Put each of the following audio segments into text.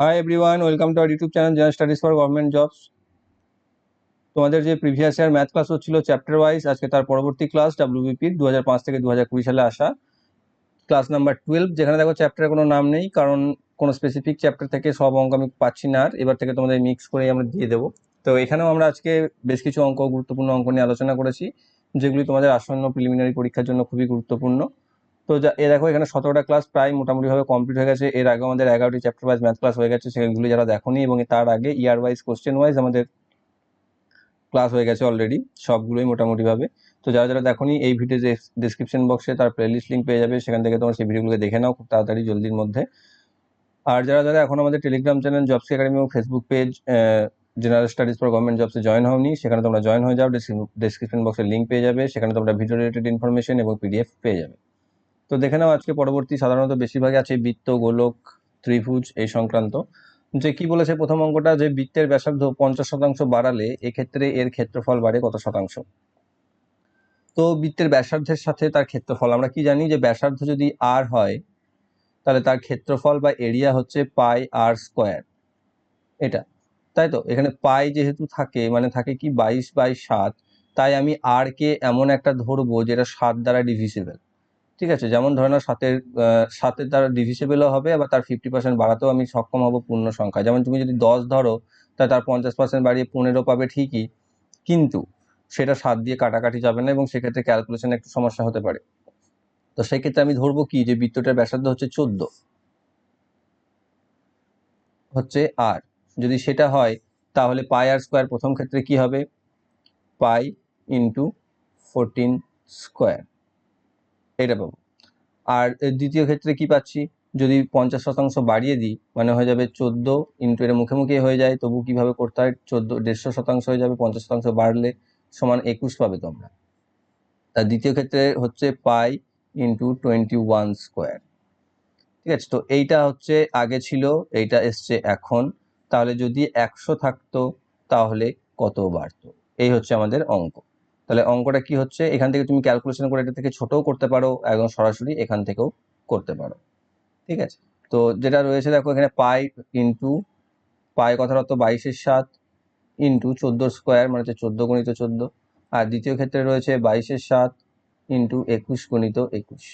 Hi everyone welcome to our YouTube channel general studies for government jobs তোমাদের যে previous year math class হচ্ছিল chapter wise আজকে তার পরবর্তী ক্লাস ডাব্লিউবিপির দু হাজার পাঁচ থেকে দু হাজার কুড়ি সালে আসা। ক্লাস নাম্বার টুয়েলভ যেখানে দেখো চ্যাপ্টারের কোনো নাম নেই, কারণ কোনো স্পেসিফিক চ্যাপ্টার থেকে সব অঙ্ক আমি পাচ্ছি না, আর এবার থেকে তোমাদের মিক্স করে আমরা দিয়ে দেবো। তো এখানেও আমরা আজকে বেশ কিছু অঙ্ক, গুরুত্বপূর্ণ অঙ্ক নিয়ে আলোচনা করেছি, যেগুলি তোমাদের আসন্ন প্রিলিমিনারি পরীক্ষার জন্য খুবই গুরুত্বপূর্ণ। তো যা, এ দেখো এখানে সতেরোটা ক্লাস প্রায় মোটামুটিভাবে কমপ্লিট হয়ে গেছে। এর আগে আমাদের এগারোটি চ্যাপ্টার ওয়াইজ ম্যাথ ক্লাস হয়ে গেছে, সেগুলি যারা দেখোনি এবং তার আগে ইয়ার ওয়াইজ কোশ্চেন ওয়াইজ আমাদের ক্লাস হয়ে গেছে অলরেডি সবগুলোই মোটামুটিভাবে। তো যারা যারা দেখোনি, এই ভিডিও ডিসক্রিপশন বক্সে তার প্লেলিস্ট লিঙ্ক পেয়ে যাবে, সেখান থেকে তোমার সেই ভিডিওগুলো দেখে নাও খুব তাড়াতাড়ি, জলদির মধ্যে। আর যারা যারা এখন আমাদের টেলিগ্রাম চ্যানেল জবস একাডেমি এবং Facebook page general studies for government জবসে join হওনি, সেখানে তোমরা জয়েন হয়ে যাও ডিসক্রিপশন বক্সে লিঙ্ক পেয়ে যাবে, সেখানে তোমরা ভিডিও রিলেটেড ইনফরমেশন এবং পিডিএফ পেয়ে যাবে। তো দেখে নাও আজকে পরবর্তী সাধারণত বেশিরভাগই আছে বৃত্ত, গোলক, ত্রিভুজ এই সংক্রান্ত। যে কি বলেছে প্রথম অঙ্কটা? যে বৃত্তের ব্যাসার্ধ পঞ্চাশ শতাংশ বাড়ালে এক্ষেত্রে এর ক্ষেত্রফল বাড়ে কত শতাংশ? তো বৃত্তের ব্যাসার্ধের সাথে তার ক্ষেত্রফল, আমরা কি জানি? যে ব্যাসার্ধ যদি আর হয়, তাহলে তার ক্ষেত্রফল বা এরিয়া হচ্ছে পাই আর স্কোয়ার এটা, তাই তো? এখানে পাই যেহেতু থাকে মানে থাকে কি? বাইশ বাই সাত। তাই আমি আর কে এমন একটা ধরবো যেটা সাত দ্বারা ডিভিসিবল ঠিক আছে, যেমন ধরে নাও সাতের সাতের দ্বারা ডিভিসেবলও হবে, আবার তার ফিফটি পার্সেন্ট বাড়াতেও আমি সক্ষম হব পূর্ণ সংখ্যা যেমন তুমি যদি দশ ধরো তাহলে তার পঞ্চাশ পার্সেন্ট বাড়িয়ে পনেরো পাবে ঠিকই, কিন্তু সেটা সাত দিয়ে কাটাকাটি যাবে না এবং সেক্ষেত্রে ক্যালকুলেশনে একটু সমস্যা হতে পারে। তো সেক্ষেত্রে আমি ধরবো কি, যে বৃত্তটার ব্যাসার্ধ হচ্ছে চোদ্দ। হচ্ছে আর যদি সেটা হয়, তাহলে পাই আর স্কোয়ার প্রথম ক্ষেত্রে কি হবে? পাই ইন্টু ফোরটিন স্কোয়ার এটা পাবো। আর দ্বিতীয় ক্ষেত্রে কি পাচ্ছি? যদি পঞ্চাশ শতাংশ বাড়িয়ে দিই মানে হয়ে যাবে চোদ্দ ইন্টু এর মুখে হয়ে যায়, তবু কীভাবে করতে হয়? চোদ্দ, দেড়শো শতাংশ হয়ে যাবে, পঞ্চাশ শতাংশ বাড়লে সমান একুশ পাবে তোমরা। তার দ্বিতীয় ক্ষেত্রে হচ্ছে pi into twenty one square ঠিক আছে, তো এইটা হচ্ছে আগে ছিল, এইটা এসছে এখন। তাহলে যদি একশো থাকতো, তাহলে কত বাড়তো? এই হচ্ছে আমাদের অঙ্ক। তাহলে অঙ্কটা কি হচ্ছে? এখান থেকে তুমি ক্যালকুলেশন করে এটা থেকে ছোটও করতে পারো এবং সরাসরি এখান থেকেও করতে পারো। ঠিক আছে? তো যেটা রয়েছে দেখো, এখানে পাই ইন্টু পাই কথার অর্থ বাইশের সাত ইন্টু চোদ্দ স্কোয়ার মানে হচ্ছে চোদ্দ গণিত চোদ্দ। আর দ্বিতীয় ক্ষেত্রে রয়েছে বাইশের সাত ইন্টু একুশ গণিত একুশ।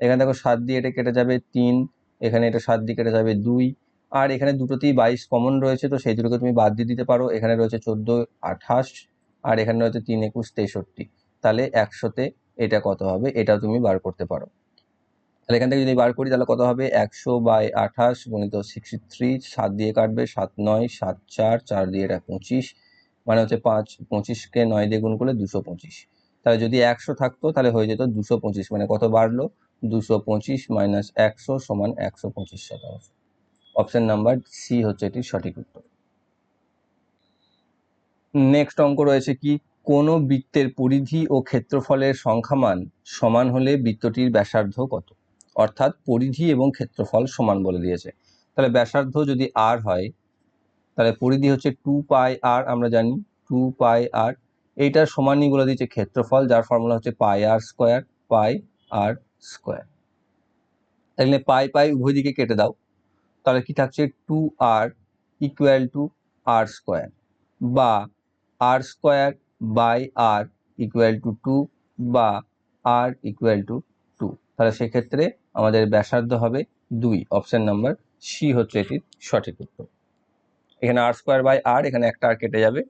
এখানে দেখো সাত দিয়ে এটা কেটে যাবে তিন, এখানে এটা সাত দিয়ে কেটে যাবে দুই। আর এখানে দুটোতেই বাইশ কমন রয়েছে, তো সেই দুটোকে তুমি বাদ দিয়ে দিতে পারো। এখানে রয়েছে চোদ্দ আঠাশ আর এখানে রয়েছে তিন একুশ তেষট্টি। তাহলে একশোতে এটা কত হবে? এটাও তুমি বার করতে পারো। তাহলে এখান থেকে যদি বার করি, তাহলে কত হবে? একশো বাই আঠাশ গণিত সিক্সটি থ্রি, সাত দিয়ে কাটবে, সাত নয়, সাত চার চার দিয়ে এটা পঁচিশ। মানে হচ্ছে পাঁচ, পঁচিশকে নয় দিয়ে গুণ করলে দুশো পঁচিশ। তাহলে যদি একশো থাকতো, তাহলে হয়ে যেত দুশো পঁচিশ। মানে কত বাড়লো? দুশো পঁচিশ মাইনাস একশো সমান একশো পঁচিশ শতাংশ। অপশান নাম্বার সি হচ্ছে এটির সঠিক উত্তর। নেক্সট অঙ্ক রয়েছে কি? কোন বৃত্তের পরিধি ও ক্ষেত্রফলের সংখ্যামান সমান হলে বৃত্তটির ব্যাসার্ধ কত? অর্থাৎ পরিধি এবং ক্ষেত্রফল সমান বলে দিয়েছে। তাহলে ব্যাসার্ধ যদি আর হয়, তাহলে পরিধি হচ্ছে টু পাই আর আমরা জানি টু পাই আর এইটার সমানই বলে দিয়েছে ক্ষেত্রফল, যার ফর্মুলা হচ্ছে পাই আর স্কোয়ার পাই আর স্কোয়ার তাহলে পাই পাই উভয় দিকে কেটে দাও। তাহলে কি থাকছে? Two r equal to r square বা r square by r equal to two বা আর ইকুয়াল টু টু তাহলে সেক্ষেত্রে আমাদের ব্যাসার্ধ হবে দুই। অপশান নাম্বার সি হচ্ছে এটির সঠিক উত্তর। এখানে আর স্কোয়ার বাই আর এখানে একটা আর কেটে যাবে।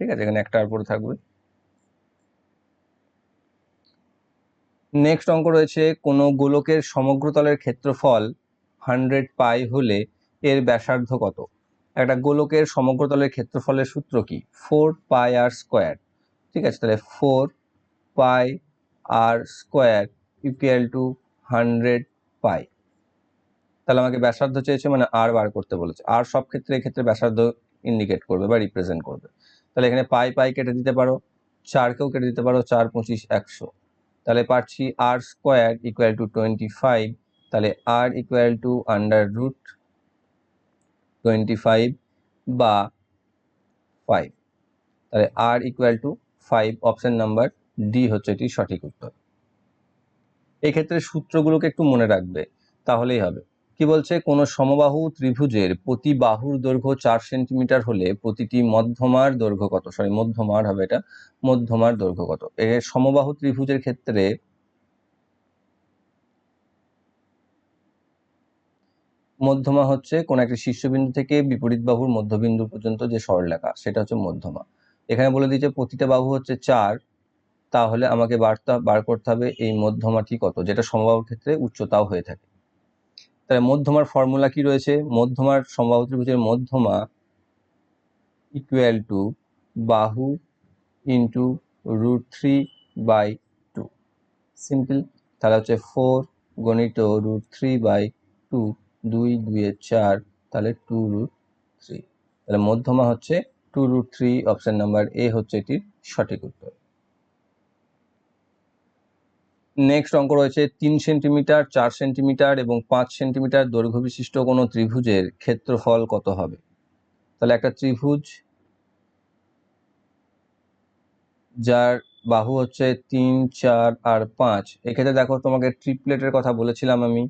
ঠিক আছে? এখানে একটা আর পরে থাকবে। নেক্সট অঙ্ক রয়েছে, কোনো গোলকের সমগ্রতলের ক্ষেত্রফল হান্ড্রেড পাই হলে এর ব্যাসার্ধ কত? একটা গোলকের সমগ্রতলের ক্ষেত্রফলের সূত্র কি? ফোর পাই আর স্কোয়ার ঠিক আছে, তাহলে four pi r square equal to hundred pi তাহলে আমাকে ব্যাসার্ধ চেয়েছে মানে আর বার করতে বলেছে। আর সব ক্ষেত্রে এক্ষেত্রে ব্যাসার্ধ ইন্ডিকেট করবে বা রিপ্রেজেন্ট করবে। তাহলে এখানে পাই পাই কেটে দিতে পারো। চারকেও কেটে দিতে পারো, চার পঁচিশ একশো। তাহলে পাচ্ছি r square equal to twenty five তাহলে r equal to under root twenty five বা ফাইভ তাহলে r equal to five option number D হচ্ছে এটি সঠিক উত্তর। এক্ষেত্রে সূত্রগুলোকে একটু মনে রাখবে, তাহলেই হবে। কি বলছে? কোনো সমবাহু ত্রিভুজের প্রতি বাহুর দৈর্ঘ্য চার সেন্টিমিটার হলে প্রতিটি মধ্যমার দৈর্ঘ্য কত? সরি মধ্যমার হবে এটা, মধ্যমার দৈর্ঘ্য কত? এর সমবাহু ত্রিভুজের ক্ষেত্রে মধ্যমা হচ্ছে কোন একটি শীর্ষবিন্দু থেকে বিপরীত বাহুর মধ্যবিন্দু পর্যন্ত যে সরলরেখা, সেটা হচ্ছে মধ্যমা। এখানে বলে দিয়েছে প্রতিটা বাহু হচ্ছে চার, তাহলে আমাকে বার্তা, বার করতে হবে এই মধ্যমাটি কত, যেটা সমবাহুর ক্ষেত্রে উচ্চতাও হয়ে থাকে। তাহলে মধ্যমার ফর্মুলা কি রয়েছে? মধ্যমার সমবাহু ত্রিভুজের মধ্যমা ইকুয়াল টু বাহু into root three by two simple তাহলে হচ্ছে ফোর গণিত রুট থ্রি বাই টু দুই দুইয়ে চার, তাহলে টু রুট থ্রি তাহলে মধ্যমা হচ্ছে two root three option number A হচ্ছে এটির সঠিক উত্তর। নেক্সট অঙ্ক রয়েছে তিন সেন্টিমিটার চার সেন্টিমিটার এবং পাঁচ সেন্টিমিটার দৈর্ঘ্য বিশিষ্ট কোনো ত্রিভুজের ক্ষেত্রফল কত হবে? তাহলে একটা ত্রিভুজ যার বাহু হচ্ছে তিন, চার আর পাঁচ। এক্ষেত্রে দেখো তোমাকে ট্রিপলেটের কথা বলেছিলাম আমি।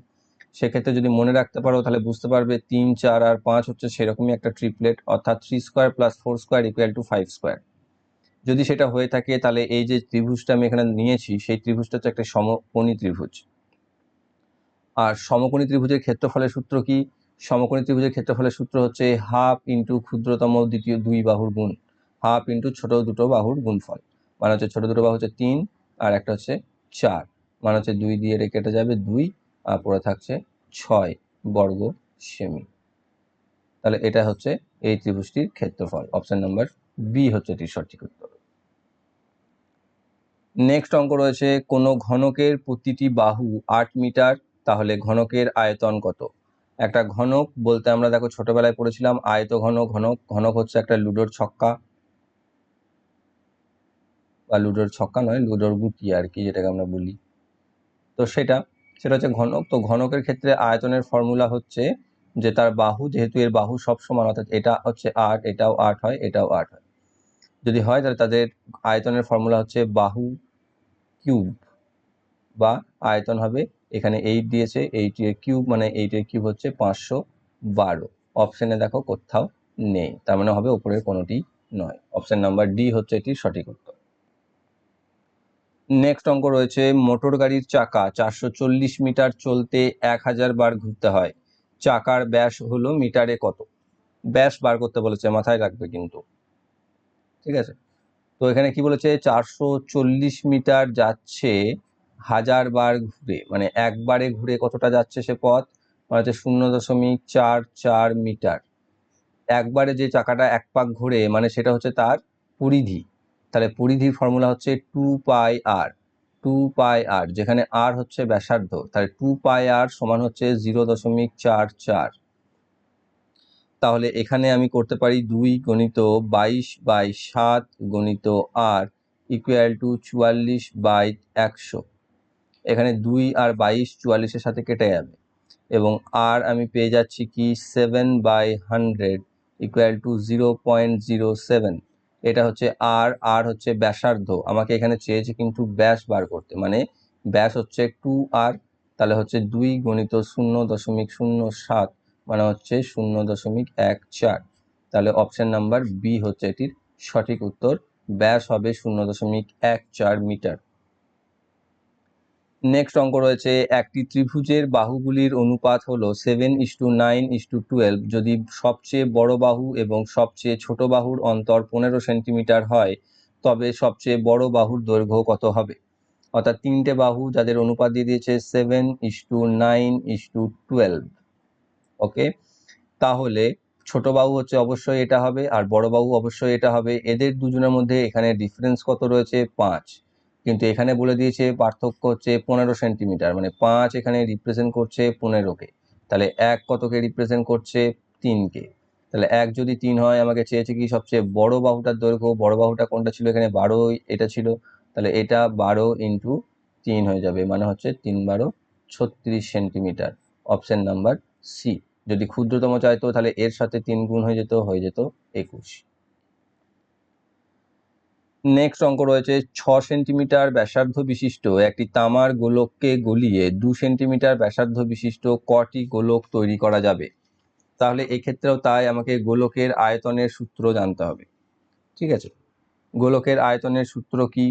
সেক্ষেত্রে যদি মনে রাখতে পারো, তাহলে বুঝতে পারবে তিন, চার আর পাঁচ হচ্ছে সেরকমই একটা ট্রিপলেট অর্থাৎ three square plus four square equal to five square যদি সেটা হয়ে থাকে, তাহলে এই যে ত্রিভুজটা আমি এখানে নিয়েছি, সেই ত্রিভুজটা হচ্ছে একটা সমকোণী ত্রিভুজ। আর সমকোণী ত্রিভুজের ক্ষেত্রফলের সূত্র কি? সমকোণী ত্রিভুজের ক্ষেত্রফলের সূত্র হচ্ছে হাফ ইন্টু ক্ষুদ্রতম দ্বিতীয় দুই বাহুর গুণ হাফ ইন্টু ছোট দুটো বাহুর গুণফল। মানে হচ্ছে ছোট দুটো বাহু হচ্ছে তিন, আর একটা হচ্ছে চার। মানে হচ্ছে দুই দিয়ে কেটে যাবে দুই পড়ে থাকছে ছয় বর্গ সেমি। তাহলে এটা হচ্ছে এই ত্রিভুজটির ক্ষেত্রফল। অপশন নাম্বার বি হচ্ছে এটির সঠিক উত্তর। নেক্সট অঙ্ক রয়েছে, কোনো ঘনকের প্রতিটি বাহু আট মিটার, তাহলে ঘনকের আয়তন কত? একটা ঘনক বলতে আমরা দেখো ছোটবেলায় পড়েছিলাম, আয়ত ঘন ঘনক ঘনক হচ্ছে একটা লুডোর ছক্কা। বা লুডোর ছক্কা নয়, লুডোর গুটি আর কি যেটাকে আমরা বলি। তো সেটা সেটা হচ্ছে ঘনক। তো ঘনকের ক্ষেত্রে আয়তনের ফর্মুলা হচ্ছে যে তার বাহু, যেহেতু এর বাহু সব সমান, অর্থাৎ এটা হচ্ছে আট, এটাও আট হয়, এটাও আট হয়। যদি হয় তাহলে তাদের আয়তনের ফর্মুলা হচ্ছে বাহু কিউব বা আয়তন হবে এখানে এইট দিয়েছে এইটের কিউব মানে এইটের কিউব হচ্ছে পাঁচশো বারো। অপশানে দেখো কোথাও নেই, তার মানে হবে উপরের কোনোটি নয়। অপশান নাম্বার ডি হচ্ছে এটির সঠিক উত্তর। নেক্সট অঙ্ক রয়েছে, মোটর গাড়ির চাকা, চারশো চল্লিশ মিটার চলতে এক হাজার বার ঘুরতে হয়। চাকার ব্যাস হলো মিটারে কত? ব্যাস বার করতে বলেছে, মাথায় রাখবে কিন্তু। ঠিক আছে? তো এখানে কি বলেছে? চারশো চল্লিশ মিটার যাচ্ছে, হাজার বার ঘুরে মানে একবারে ঘুরে কতটা যাচ্ছে সে পথ? মানে হচ্ছে শূন্য দশমিক চার চার মিটার। একবারে যে চাকাটা এক পাক ঘুরে মানে সেটা হচ্ছে তার পরিধি। তাহলে পরিধি ফর্মুলা হচ্ছে টু পাই আর টু পাই আর যেখানে আর হচ্ছে ব্যাসার্ধ, তাহলে টু পাই আর সমান হচ্ছে জিরো দশমিক চার চার। তাহলে এখানে আমি করতে পারি দুই গণিত বাইশ বাই সাত গণিত আর ইকুয়াল টু চুয়াল্লিশ বাই একশো। এখানে দুই আর বাইশ চুয়াল্লিশের সাথে কেটে যাবে। এবং আর আমি পেয়ে যাচ্ছি কি seven by hundred equal to zero point zero seven এটা হচ্ছে আর আর হচ্ছে ব্যাসার্ধ। আমাকে এখানে চেয়েছে কিন্তু ব্যাস বার করতে। মানে ব্যাস হচ্ছে টু আর তাহলে হচ্ছে দুই গণিত শূন্য দশমিক শূন্য সাত মানে হচ্ছে শূন্য দশমিক এক চার। তাহলে অপশান নাম্বার বি হচ্ছে এটির সঠিক উত্তর। ব্যাস হবে শূন্য দশমিক এক চার মিটার। নেক্সট অঙ্ক রয়েছে, একটি ত্রিভুজের বাহুগুলির অনুপাত হলো seven is to nine is to twelve যদি সবচেয়ে বড় বাহু এবং সবচেয়ে ছোট বাহুর অন্তর পনেরো সেন্টিমিটার হয়, তবে সবচেয়ে বড় বাহুর দৈর্ঘ্য কত হবে? অর্থাৎ তিনটে বাহু যাদের অনুপাত দিয়ে দিয়েছে seven is to nine is to twelve okay তাহলে ছোট বাহু হচ্ছে অবশ্যই এটা হবে, আর বড় বাহু অবশ্যই এটা হবে। এদের দুজনের মধ্যে এখানে ডিফারেন্স কত রয়েছে? পাঁচ। কিন্তু এখানে বলে দিয়েছে পার্থক্য হচ্ছে পনেরো সেন্টিমিটার মানে পাঁচ এখানে রিপ্রেজেন্ট করছে পনেরোকে। তাহলে এক কতকে রিপ্রেজেন্ট করছে? তিনকে। তাহলে এক যদি তিন হয়, আমাকে চেয়েছে কি সবচেয়ে বড় বাহুটার দৈর্ঘ্য? বড় বাহুটা কোনটা ছিল? এখানে বারো এটা ছিল। তাহলে এটা বারো ইন্টু তিন হয়ে যাবে মানে হচ্ছে তিন বারো ছত্রিশ সেন্টিমিটার। অপশান নাম্বার সি যদি ক্ষুদ্রতম চাইতো, তাহলে এর সাথে তিন গুণ হয়ে যেত হয়ে যেত একুশ। নেক্সট অঙ্ক রয়েছে ছ সেন্টিমিটার ব্যাসার্ধ বিশিষ্ট একটি তামার গোলককে গলিয়ে দু সেন্টিমিটার ব্যাসার্ধ বিশিষ্ট কটি গোলক তৈরি করা যাবে। তাহলে এক্ষেত্রেও তাই আমাকে গোলকের আয়তনের সূত্র জানতে হবে। ঠিক আছে? গোলকের আয়তনের সূত্র কি?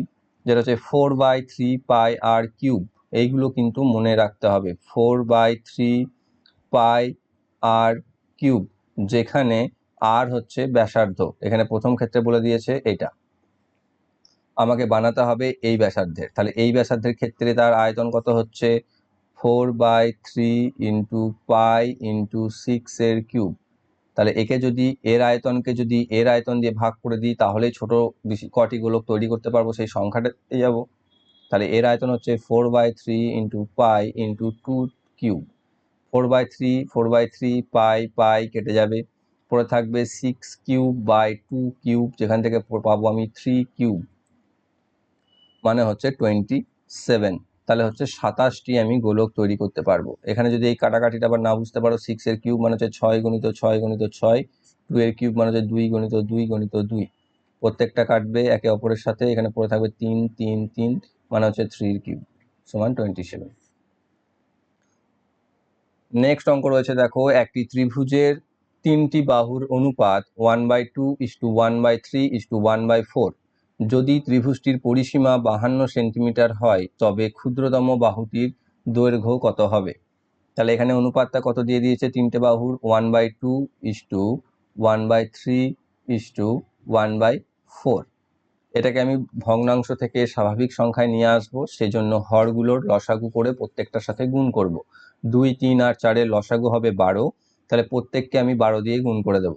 যেটা হচ্ছে four by three pi r cube এইগুলো কিন্তু মনে রাখতে হবে। Four by three pi r cube যেখানে আর হচ্ছে ব্যাসার্ধ। এখানে প্রথম ক্ষেত্রে বলে দিয়েছে এটা। আমাকে বানাতে হবে এই ব্যাসার্ধের। তাহলে এই ব্যাসার্ধের ক্ষেত্রে তার আয়তন কত হচ্ছে? Four by three into pi into six এর কিউব। তাহলে একে যদি এর আয়তনকে যদি এর আয়তন দিয়ে ভাগ করে দিই, তাহলেই ছোট বেশি কটি গোলক তৈরি করতে পারব সেই সংখ্যাটাতে যাব। তাহলে এর আয়তন হচ্ছে four by three into pi into two cube. Four by three, four by three, pi pi কেটে যাবে। পরে থাকবে six cube by two cube, যেখান থেকে পাবো আমি থ্রি কিউব। মানে হচ্ছে টোয়েন্টি সেভেন তাহলে হচ্ছে সাতাশটি আমি গোলক তৈরি করতে পারব। এখানে যদি এই কাটাকাটিটা আবার না বুঝতে পারো সিক্স এর কিউব মানে হচ্ছে ছয় গণিত ছয় গণিত ছয় টু এর কিউব মানে হচ্ছে দুই গণিত দুই গণিত দুই। প্রত্যেকটা কাটবে একে অপরের সাথে, এখানে পড়ে থাকবে তিন তিন তিন মানে হচ্ছে থ্রির কিউব সমান টোয়েন্টি সেভেন নেক্সট অঙ্ক রয়েছে দেখো, একটি ত্রিভুজের তিনটি বাহুর অনুপাত one by two is to one by three is to one by four যদি ত্রিভুজটির পরিসীমা বাহান্ন সেন্টিমিটার হয়, তবে ক্ষুদ্রতম বাহুটির দৈর্ঘ্য কত হবে? তাহলে এখানে অনুপাতটা কত দিয়ে দিয়েছে তিনটে বাহুর? One by two is to one by three is to one by four এটাকে আমি ভগ্নাংশ থেকে স্বাভাবিক সংখ্যায় নিয়ে আসব, সেজন্য হরগুলোর লসাগু করে প্রত্যেকটার সাথে গুণ করব। দুই, তিন আর চারের লসাগু হবে বারো, তাহলে প্রত্যেককে আমি বারো দিয়ে গুণ করে দেব।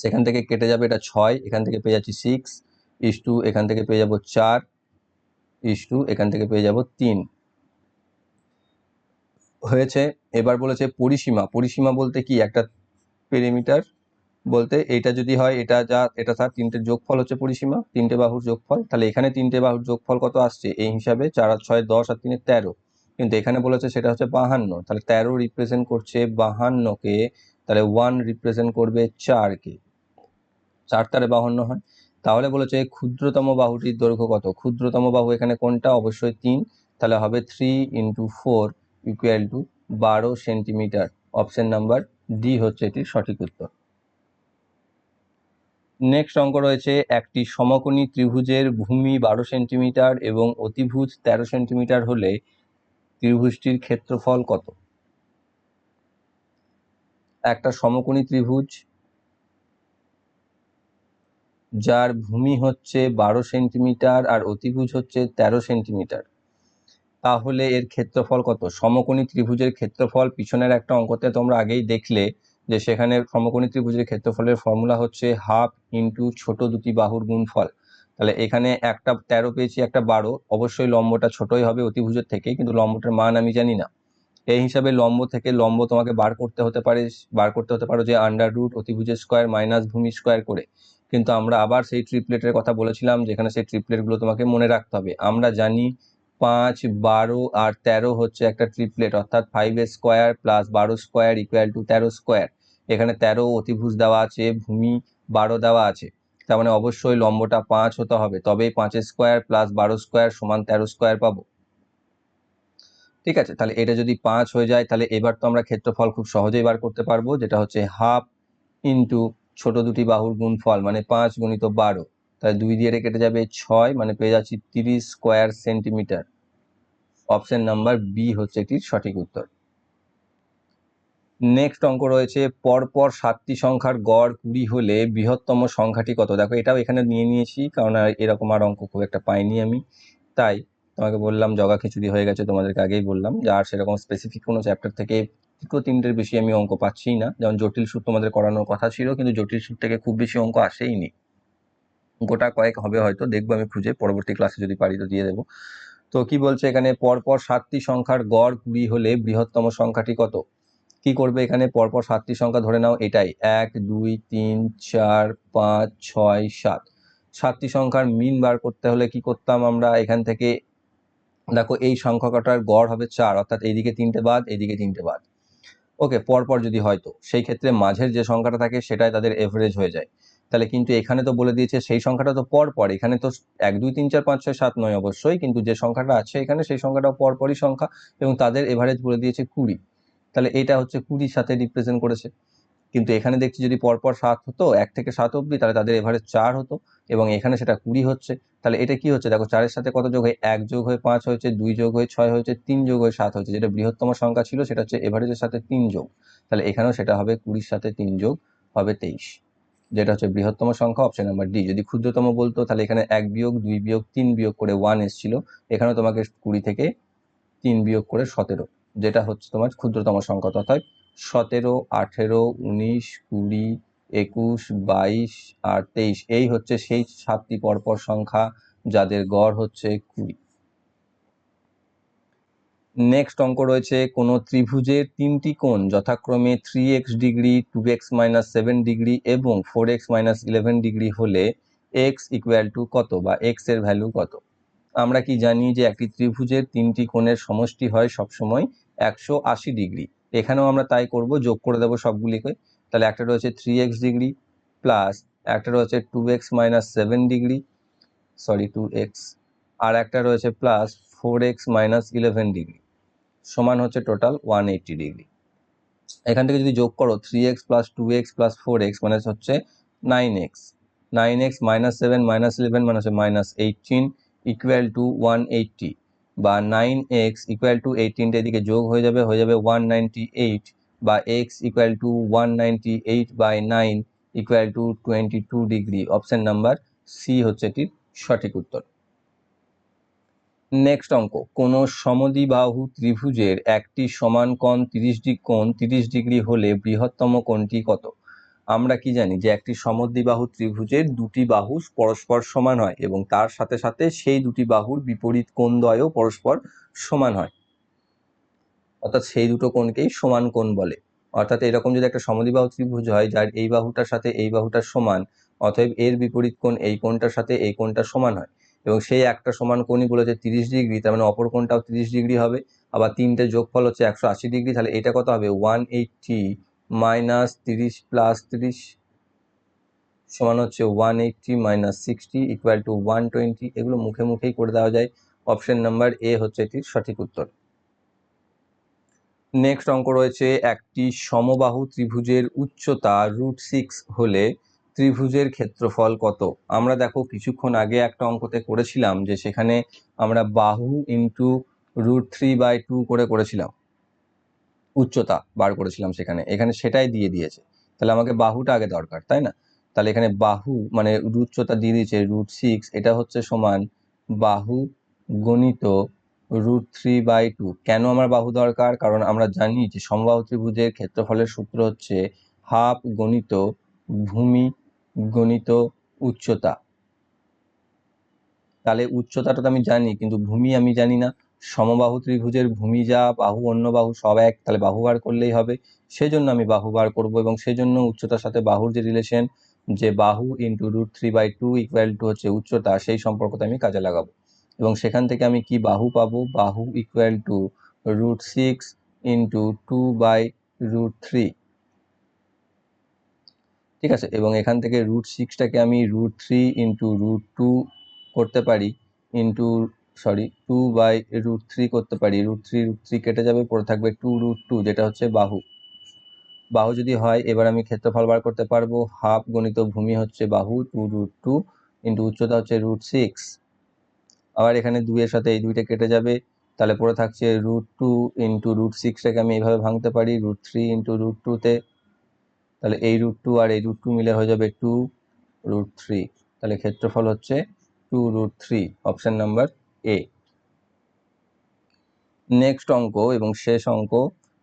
সেখান থেকে কেটে যাবে এটা ছয়, এখান থেকে পেয়ে যাচ্ছি সিক্স ইস টু এখান থেকে পেয়ে যাব চার ইস টু এখান থেকে পেয়ে যাব তিন। হয়েছে, এবার বলেছে পরিসীমা। পরিসীমা বলতে কি? একটা পেরিমিটার বলতে এটা যদি হয়, এটা যা, এটা তার তিনটে যোগফল হচ্ছে পরিসীমা, তিনটে বাহুর যোগফল। তাহলে এখানে তিনটে বাহুর যোগফল কত আসছে? এই হিসাবে চার আর ছয় দশ আর তিনে তেরো। কিন্তু এখানে বলেছে সেটা হচ্ছে বাহান্ন। তাহলে তেরো রিপ্রেজেন্ট করছে বাহান্নকে, তাহলে ওয়ান রিপ্রেজেন্ট করবে চারকে। চার তারে বাহান্ন হয়। তাহলে বলেছে ক্ষুদ্রতম বাহুটির দৈর্ঘ্য কত? ক্ষুদ্রতম বাহু এখানে কোনটা? অবশ্যই তিন। তাহলে হবে three into four equal to বারো সেন্টিমিটার। অপশন নাম্বার ডি হচ্ছে এটির সঠিক উত্তর। নেক্সট অঙ্ক রয়েছে, একটি সমকোণী ত্রিভুজের ভূমি বারো সেন্টিমিটার এবং অতিভুজ তেরো সেন্টিমিটার হলে ত্রিভুজটির ক্ষেত্রফল কত? একটা সমকোণী ত্রিভুজ যার ভূমি হচ্ছে বারো সেন্টিমিটার আর অতিভুজ হচ্ছে তেরো সেন্টিমিটার। তাহলে এর ক্ষেত্রফল কত? সমকোণী ত্রিভুজের ক্ষেত্রফল পিছনের একটা অঙ্কতে তোমরা আগেই দেখলে যে সেখানে সমকোণী ত্রিভুজের ক্ষেত্রফলের ফর্মুলা হচ্ছে হাফ ইন্টু ছোট দুটি বাহুর গুণফল। তাহলে এখানে একটা তেরো পেয়েছি, একটা বারো। অবশ্যই লম্বটা ছোটই হবে অতিভুজের থেকে কিন্তু লম্বটার মান আমি জানি না। এই হিসাবে লম্ব থেকে লম্ব তোমাকে বার করতে হতে পারে, বার করতে হতে পারো যে আন্ডার রুট অতিভুজের স্কোয়ার মাইনাস ভূমি স্কোয়ার করে। কিন্তু আমরা আবার সেই ট্রিপলেটের কথা বলেছিলাম, যেখানে সেই ট্রিপলেটগুলো তোমাকে মনে রাখতে হবে। আমরা জানি পাঁচ, বারো আর তেরো হচ্ছে একটা ট্রিপলেট অর্থাৎ ফাইভ স্কোয়ার প্লাস বারো স্কোয়ার ইকুয়াল টু তেরো স্কোয়ার এখানে তেরো অতিভুজ দেওয়া আছে, ভূমি বারো দেওয়া আছে। তার মানে অবশ্যই লম্বটা পাঁচ হতে হবে, তবেই পাঁচের স্কোয়ার প্লাস বারো স্কোয়ার সমান তেরো স্কোয়ার পাবো। ঠিক আছে, তাহলে এটা যদি পাঁচ হয়ে যায়, তাহলে এবার তো আমরা ক্ষেত্রফল খুব সহজেই বার করতে পারব, যেটা হচ্ছে হাফ ইন্টু ছোট দুটি বাহুর গুণফল মানে পাঁচ গুণিত বারো। তাহলে দুই দিয়ে কেটে যাবে ছয় মানে পেয়ে যাচ্ছি তিরিশ square centimetre option number B হচ্ছে এটির সঠিক উত্তর। নেক্সট অঙ্ক রয়েছে, পরপর সাতটি সংখ্যার গড় কুড়ি হলে বৃহত্তম সংখ্যাটি কত? দেখো, এটাও এখানে নিয়ে নিয়েছি, কারণ এরকম আর অঙ্ক খুব একটা পাইনি আমি। তাই তোমাকে বললাম জগা খিচুড়ি হয়ে গেছে, তোমাদেরকে আগেই বললাম। যে আর সেরকম স্পেসিফিক কোনো চ্যাপ্টার থেকে দুটো তিনটের বেশি আমি অঙ্ক পাচ্ছি না। যেমন জটিল সুর তোমাদের করানোর কথা ছিল, কিন্তু জটিল সুর থেকে খুব বেশি অঙ্ক আসেই নি। গোটা কয়েক হবে হয়তো, দেখব আমি খুঁজে, পরবর্তী ক্লাসে যদি পারি তো দিয়ে দেবো। তো কি বলছে এখানে? পরপর সাতটি সংখ্যার গড় কুড়ি হলে বৃহত্তম সংখ্যাটি কত? কি করবে এখানে? পরপর সাতটি সংখ্যা ধরে নাও, এটাই। এক, দুই, তিন, চার, পাঁচ, ছয়, সাত। সাতটি সংখ্যার মিন বার করতে হলে কি করতাম আমরা? এখান থেকে দেখো, এই সংখ্যাটার গড় হবে চার, অর্থাৎ এইদিকে তিনটে বাদ, এইদিকে তিনটে বাদ। ওকে, পরপর যদি হয়তো সেই ক্ষেত্রে মাঝের যে সংখ্যাটা থাকে সেটাই তাদের এভারেজ হয়ে যায়। তাহলে কিন্তু এখানে তো বলে দিয়েছে সেই সংখ্যাটা তো পর পর এখানে তো এক, দুই, তিন, চার, পাঁচ, ছয়, সাত নয় অবশ্যই। কিন্তু যে সংখ্যাটা আছে এখানে সেই সংখ্যাটা পরপরই সংখ্যা এবং তাদের এভারেজ বলে দিয়েছে কুড়ি। তাহলে এটা হচ্ছে কুড়ির সাথে রিপ্রেজেন্ট করেছে। কিন্তু এখানে দেখছি যদি পরপর সাত হতো, এক থেকে সাত অবধি, তাহলে তাদের এভারেজ চার হতো। এবং এখানে সেটা কুড়ি হচ্ছে, তাহলে এটা কি হচ্ছে? দেখো চারের সাথে কত যোগ হয়ে? এক যোগ হয়ে পাঁচ হয়েছে, দুই যোগ হয়ে ছয় হয়েছে, তিন যোগ হয়ে সাত হয়েছে, যেটা বৃহত্তম সংখ্যা ছিল সেটা হচ্ছে এভারেজের সাথে তিন যোগ। তাহলে এখানেও সেটা হবে কুড়ির সাথে তিন যোগ হবে তেইশ, যেটা হচ্ছে বৃহত্তম সংখ্যা অপশন নাম্বার ডি যদি ক্ষুদ্রতম বলতো, তাহলে এখানে এক বিয়োগ, দুই বিয়োগ, তিন বিয়োগ করে ওয়ান এসছিল, এখানেও তোমাকে কুড়ি থেকে তিন বিয়োগ করে সতেরো, যেটা হচ্ছে তোমার ক্ষুদ্রতম সংখ্যা তথায় সতেরো, আঠেরো, উনিশ, কুড়ি একুশ, বাইশ আর তেইশ। এই হচ্ছে সেই সাতটি পরপর সংখ্যা যাদের গড় হচ্ছে কুড়ি। নেক্সট অঙ্ক রয়েছে কোনো ত্রিভুজের তিনটি কোণ, যথাক্রমে three x degree two x minus seven degree এবং four x minus eleven degree হলে এক্স ইকুয়াল টু কত বা এক্সের ভ্যালু কত? আমরা কি জানি যে একটি ত্রিভুজের তিনটি কোণের সমষ্টি হয় সবসময় একশো আশি ডিগ্রি। এখানেও আমরা তাই করব, যোগ করে দেবো সবগুলিকে। তাহলে একটা রয়েছে থ্রি এক্স ডিগ্রি প্লাস একটা রয়েছে two x minus seven degree sorry two x আর একটা রয়েছে plus four x minus eleven degree সমান হচ্ছে টোটাল ওয়ান এইট্টি ডিগ্রি এখান থেকে যদি যোগ করো three x plus two x plus four x মানে হচ্ছে nine x nine x minus seven minus eleven মানে হচ্ছে minus eighteen equal to one eighty বা নাইন এক্স ইকুয়াল টু এইটিনটা এদিকে যোগ হয়ে যাবে হয়ে যাবে ওয়ান নাইনটি এইট বা x equal to one ninety eight by nine equal to twenty two degree option number C হচ্ছে এটির সঠিক উত্তর। নেক্সট অঙ্ক। কোন সমদ্বিবাহু ত্রিভুজের একটি সমান কোণ তিরিশ কোণ তিরিশ ডিগ্রি হলে বৃহত্তম কোণটি কত? আমরা কি জানি যে একটি সমদ্বিবাহু ত্রিভুজের দুটি বাহু পরস্পর সমান হয় এবং তার সাথে সাথে সেই দুটি বাহুর বিপরীত কোণদ্বয়ও পরস্পর সমান হয়। অর্থাৎ সেই দুটো কোণকেই সমান কোণ বলে। অর্থাৎ এরকম যদি একটা সমদ্বিবাহু ত্রিভুজ হয়, যার এই বাহুটার সাথে এই বাহুটার সমান, অতএব এর বিপরীত কোণ এই কোণটার সাথে এই কোণটা সমান হয়। এবং সেই একটা সমান কোণই বলেছে তিরিশ ডিগ্রি, তার মানে অপর কোণটাও তিরিশ ডিগ্রি হবে। আবার তিনটে যোগফল হচ্ছে একশো আশি ডিগ্রি, তাহলে এটা কত হবে? ওয়ান এইটটি মাইনাস তিরিশ প্লাস তিরিশ সমান হচ্ছে one eighty minus sixty equal to one twenty. এগুলো মুখে মুখেই করে দেওয়া যায়। অপশন নাম্বার এ হচ্ছে এটির সঠিক উত্তর। নেক্সট অঙ্ক রয়েছে একটি সমবাহু ত্রিভুজের উচ্চতা রুট সিক্স হলে ত্রিভুজের ক্ষেত্রফল কত? আমরা দেখো কিছুক্ষণ আগে একটা অঙ্কতে করেছিলাম যে সেখানে আমরা বাহু into root three by two করে করেছিলাম। উচ্চতা বার করেছিলাম সেখানে। এখানে সেটাই দিয়ে দিয়েছে। তাহলে আমাকে বাহুটা আগে দরকার, তাই না? তাহলে এখানে বাহু মানে উচ্চতা দিয়ে দিয়েছে রুট সিক্স এটা হচ্ছে সমান বাহু গণিত রুট থ্রি বাই টু কেন আমার বাহু দরকার? কারণ আমরা জানি যে সমবাহু ত্রিভুজের ক্ষেত্রফলের সূত্র হচ্ছে হাফ গণিত ভূমি গণিত উচ্চতা। তাহলে উচ্চতাটা তো আমি জানি, কিন্তু ভূমি আমি জানি না। সমবাহু ত্রিভুজের ভূমি যা, বাহু অন্য বাহু সব এক, তাহলে বাহু বার করলেই হবে। সেজন্য আমি বাহু বার করব এবং সেজন্য উচ্চতার সাথে বাহুর যে রিলেশন যে বাহু into root three by two equal to হচ্ছে উচ্চতা, সেই সম্পর্কটা আমি কাজে লাগাবো। এবং সেখান থেকে আমি কি বাহু পাবো? বাহু equal to root six into two by root three ঠিক আছে? এবং এখান থেকে রুট সিক্সটাকে আমি root three into root two করতে পারি into sorry two by root three করতে পারি। রুট থ্রি রুট থ্রি কেটে যাবে পরে থাকবে টু রুট টু যেটা হচ্ছে বাহু। বাহু যদি হয়, এবার আমি ক্ষেত্রফল বার করতে পারব। হাফ গণিত ভূমি হচ্ছে বাহু টু রুট টু ইন্টু উচ্চতা হচ্ছে রুট সিক্স আবার এখানে দুইয়ের সাথে এই দুইটা কেটে যাবে। তাহলে পরে থাকছে রুট টু ইন্টু রুট সিক্সটাকে আমি এইভাবে ভাঙতে পারি রুট থ্রি ইন্টু রুট টুতে তাহলে এই রুট টু আর এই রুট টু মিলে হয়ে যাবে টু রুট থ্রি তাহলে ক্ষেত্রফল হচ্ছে two root three option number A next অঙ্ক এবং শেষ অঙ্ক,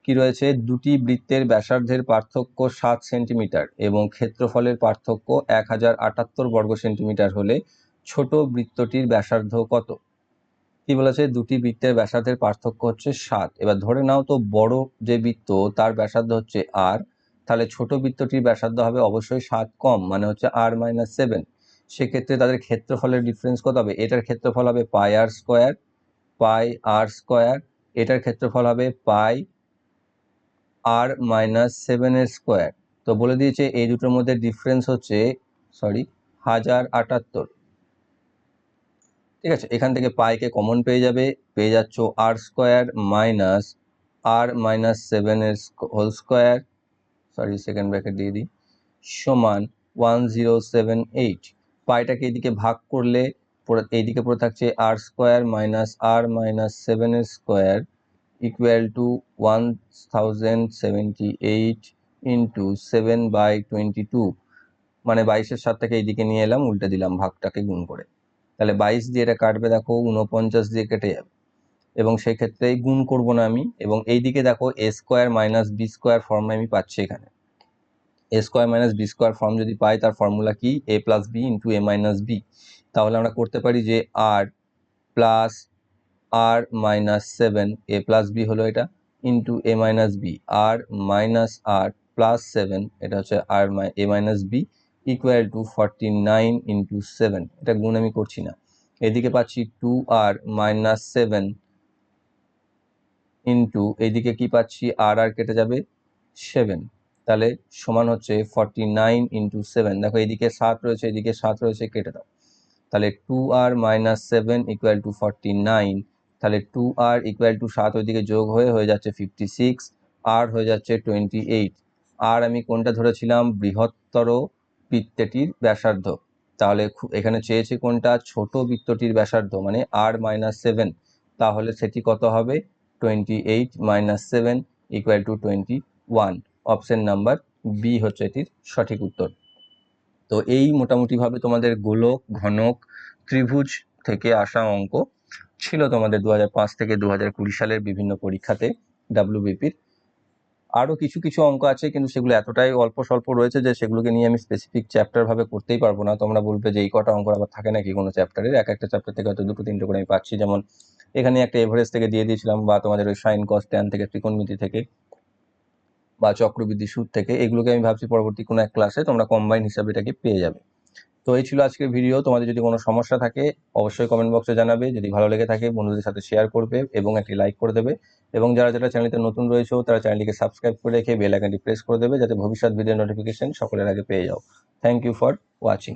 কি রয়েছে? দুটি বৃত্তের ব্যাসার্ধের পার্থক্য সাত সেন্টিমিটার এবং ক্ষেত্রফলের পার্থক্য এক হাজার আটাত্তর বর্গ সেন্টিমিটার হলে ছোট বৃত্তটির ব্যাসার্ধ কত? কি বলেছে? দুটি বৃত্তের ব্যাসার্ধের পার্থক্য হচ্ছে সাত। এবার ধরে নাও তো বড় যে বৃত্ত, তার ব্যাসার্ধ হচ্ছে আর। তাহলে ছোট বৃত্তটির ব্যাসার্ধ হবে অবশ্যই সাত কম মানে হচ্ছে আর মাইনাস সেভেন সেক্ষেত্রে তাদের ক্ষেত্রফলের ডিফারেন্স কত হবে? এটার ক্ষেত্রফল হবে পাই আর স্কোয়ার পাই আর স্কোয়ার এটার ক্ষেত্রফল হবে পাই আর মাইনাস সেভেনের স্কোয়ার তো বলে দিয়েছে এই দুটোর মধ্যে ডিফারেন্স হচ্ছে সরি হাজার আটাত্তর। ঠিক আছে? এখান থেকে পাইকে কমন পেয়ে যাবে। পেয়ে যাচ্ছ r square minus r minus সেভেনের whole square sorry second bracket দিয়ে দিই, সমান ওয়ান জিরো সেভেন এইট পাইটাকে এদিকে ভাগ করলে এইদিকে পড়ে থাকছে r square minus r minus সেভেনের square equal to one thousand seventy eight into seven by twenty two মানে বাইশের সাত থেকে এইদিকে নিয়ে এলাম, উল্টে দিলাম ভাগটাকে গুণ করে। তাহলে বাইশ দিয়ে এটা কাটবে দেখো উনপঞ্চাশ দিয়ে কেটে যাবে। এবং সেই ক্ষেত্রে গুণ করব না আমি, এবং এইদিকে দেখো A square minus B square ফর্মে আমি পাচ্ছি এখানে। A square minus B square form যদি পাই, তার ফর্মুলা কি? A plus B into A minus B তাহলে আমরা করতে পারি যে r plus r minus seven A plus B হলো এটা into A minus B r minus r plus seven এটা হচ্ছে আর A minus B equal to forty nine into seven এটা গুণ আমি করছি না। এদিকে পাচ্ছি two r minus seven into এদিকে কি পাচ্ছি? আর আর কেটে যাবে সেভেন তাহলে সমান হচ্ছে ফর্টি নাইন ইন্টু সেভেন দেখো এদিকে সাত রয়েছে, এদিকে সাত রয়েছে, কেটে দাও। তাহলে two r minus seven equal to forty nine তাহলে টু আর ইকুয়াল টু সাত ওইদিকে যোগ হয়ে হয়ে যাচ্ছে ফিফটি সিক্স আর হয়ে যাচ্ছে টোয়েন্টি এইট আর আমি কোনটা ধরেছিলাম? বৃহত্তর বৃত্তটির ব্যাসার্ধ। তাহলে এখানে চেয়েছে কোনটা? ছোট বৃত্তটির ব্যাসার্ধ মানে আর মাইনাস সেভেন তাহলে সেটি কত হবে? Twenty eight minus seven equal to twenty one option number B হচ্ছে এটির সঠিক উত্তর। তো এই মোটামুটিভাবে তোমাদের গোলক, ঘনক, ত্রিভুজ থেকে আসা অঙ্ক ছিল তোমাদের দু থেকে দু সালের বিভিন্ন পরীক্ষাতে ডাব্লিউবিপির আরও কিছু কিছু অঙ্ক আছে, কিন্তু সেগুলো এতটাই অল্প স্বল্প রয়েছে যে সেগুলোকে নিয়ে আমি স্পেসিফিক চ্যাপ্টার ভাবে করতেই পারব না। তোমরা বলবে যে এই কটা অঙ্ক আবার থাকে নাকি কোনো চ্যাপ্টারের এক একটা চ্যাপ্টার থেকে হয়তো দুটো, তিনটে করে আমি পাচ্ছি। যেমন এখানে একটা এভারেজ থেকে দিয়ে দিয়েছিলাম বা তোমাদের ওই সাইন কস ট্যান থেকে, ত্রিকোণমিতি থেকে বা চক্রবৃদ্ধি সুদ থেকে, এগুলোকে আমি ভাবছি পরবর্তী কোনো এক ক্লাসে তোমরা কম্বাইন হিসাবে এটাকে পেয়ে যাবে। তো এই ছিল আজকের ভিডিও। তোমাদের যদি কোনো সমস্যা থাকে, অবশ্যই কমেন্ট বক্সে জানাবে। যদি ভালো লেগে থাকে, বন্ধুদের সাথে শেয়ার করবে এবং একটি লাইক করে দেবে। এবং যারা যারা চ্যানেলতে নতুন রয়েছে, তারা চ্যানেলটিকে সাবস্ক্রাইব করে রেখে বেল আইকনটি প্রেস করে দেবে, যাতে ভবিষ্যৎ ভিডিও নোটিফিকেশন সকলের আগে পেয়ে যাও। Thank you for watching